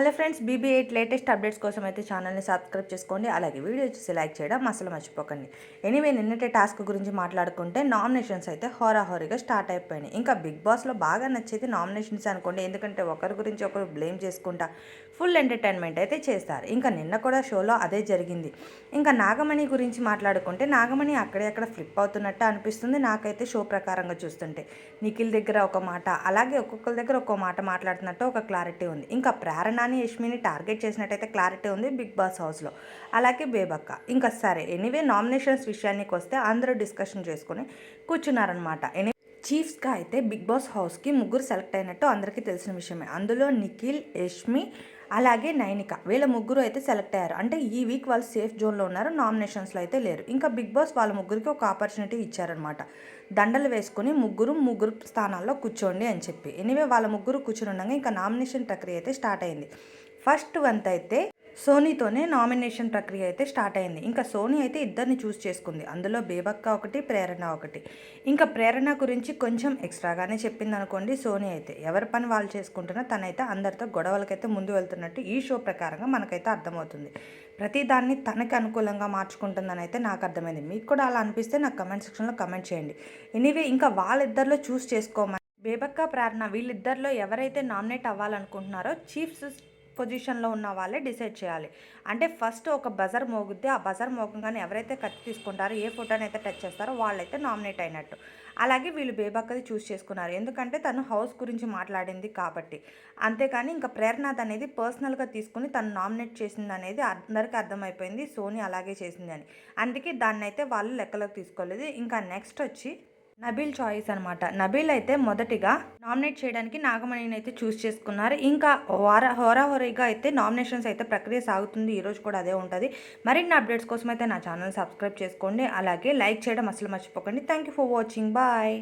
Hello friends BB eight latest updates కోసం అయితే ఛానల్ని సబ్స్క్రైబ్ చేసుకోండి. అలాగే వీడియో చూసి లైక్ చేయడం అసలు మర్చిపోకండి. ఎనీవే నిన్నటి టాస్క్ గురించి మాట్లాడుకుంటే నామినేషన్స్ అయితే హోరాహోరీగా స్టార్ట్ అయిపోయినాయి. ఇంకా బిగ్ బాస్లో బాగా నచ్చేది నామినేషన్స్ అనుకోండి. ఎందుకంటే ఒకరి గురించి ఒకరు బ్లేమ్ చేసుకుంటా ఫుల్ ఎంటర్టైన్మెంట్ అయితే చేస్తారు. ఇంకా నిన్న కూడా షోలో అదే జరిగింది. ఇంకా నాగమణి గురించి మాట్లాడుకుంటే నాగమణి అక్కడే అక్కడ ఫ్లిప్ అవుతున్నట్టు అనిపిస్తుంది. నాకైతే షో ప్రకారంగా చూస్తుంటే నిఖిల్ దగ్గర ఒక మాట అలాగే ఒక్కొక్కరి దగ్గర ఒక్కో మాట మాట్లాడుతున్నట్టు ఒక క్లారిటీ ఉంది. ఇంకా ప్రేరణ ప్రేరణని యష్మిని టార్గెట్ చేసినట్టయితే క్లారిటీ ఉంది బిగ్ బాస్ హౌస్లో. అలాగే బేబక్క. ఇంకా సరే ఎనీవే నామినేషన్స్ విషయానికి వస్తే అందరూ డిస్కషన్ చేసుకుని కూర్చున్నారనమాట ఎనీ చీఫ్స్గా అయితే బిగ్ బాస్ హౌస్కి ముగ్గురు సెలెక్ట్ అయినట్టు అందరికీ తెలిసిన విషయమే. అందులో నిఖిల్ యష్మి అలాగే నైనిక. వీళ్ళ ముగ్గురు అయితే సెలెక్ట్ అయ్యారు. అంటే ఈ వీక్ వాళ్ళు సేఫ్ జోన్లో ఉన్నారు నామినేషన్స్లో అయితే లేరు. ఇంకా బిగ్ బాస్ వాళ్ళ ముగ్గురికి ఒక ఆపర్చునిటీ ఇచ్చారనమాట దండలు వేసుకుని ముగ్గురు ముగ్గురు స్థానాల్లో కూర్చోండి అని చెప్పి. ఎనివే వాళ్ళ ముగ్గురు కూర్చుని ఉండగా ఇంకా నామినేషన్ ప్రక్రియ అయితే స్టార్ట్ అయింది. ఫస్ట్ వంత్ అయితే సోనీతోనే నామినేషన్ ప్రక్రియ అయితే స్టార్ట్ అయింది. ఇంకా సోనీ అయితే ఇద్దరిని చూస్ చేసుకుంది. అందులో బేబక్క ఒకటి ప్రేరణ ఒకటి. ఇంకా ప్రేరణ గురించి కొంచెం ఎక్స్ట్రాగానే చెప్పింది అనుకోండి సోనీ అయితే. ఎవరి పని వాళ్ళు చేసుకుంటున్నా తనైతే అందరితో గొడవలకైతే ముందు వెళ్తున్నట్టు ఈ షో ప్రకారంగా మనకైతే అర్థమవుతుంది. ప్రతిదాన్ని తనకి అనుకూలంగా మార్చుకుంటుందని అయితే నాకు అర్థమైంది. మీకు కూడా అలా అనిపిస్తే నాకు కమెంట్ సెక్షన్లో కమెంట్ చేయండి. ఎనీవే ఇంకా వాళ్ళిద్దరిలో చూస్ చేసుకోమని బేబక్క ప్రేరణ వీళ్ళిద్దరిలో ఎవరైతే నామినేట్ అవ్వాలనుకుంటున్నారో చీఫ్స్ పొజిషన్లో ఉన్న వాళ్ళే డిసైడ్ చేయాలి. అంటే ఫస్ట్ ఒక బజర్ మోగుద్ది ఆ బజర్ మోగంగానే ఎవరైతే కత్తి తీసుకుంటారో ఏ ఫోటోని అయితే టచ్ చేస్తారో వాళ్ళైతే నామినేట్ అయినట్టు. అలాగే వీళ్ళు బేబక్కది చూస్ చేసుకున్నారు. ఎందుకంటే తను హౌస్ గురించి మాట్లాడింది కాబట్టి. అంతేకాని ఇంకా ప్రేరణాథ్ అనేది పర్సనల్గా తీసుకుని తను నామినేట్ చేసింది అనేది అందరికీ అర్థమైపోయింది సోనీ అలాగే చేసింది అని అందుకే దాన్ని అయితే వాళ్ళు లెక్కలోకి తీసుకోలేదు. ఇంకా నెక్స్ట్ వచ్చి నబీల్ చాయిస్ అనమాట నబీల్ అయితే మొదటిగా నామినేట్ చేయడానికి నాగమణిని అయితే చూస్ చేసుకున్నారు. ఇంకా వార హోరాహోరీగా అయితే నామినేషన్స్ అయితే ప్రక్రియ సాగుతుంది. ఈరోజు కూడా అదే ఉంటుంది. మరిన్ని అప్డేట్స్ కోసం అయితే నా ఛానల్ సబ్స్క్రైబ్ చేసుకోండి. అలాగే లైక్ చేయడం అసలు మర్చిపోకండి. Thank you for watching bye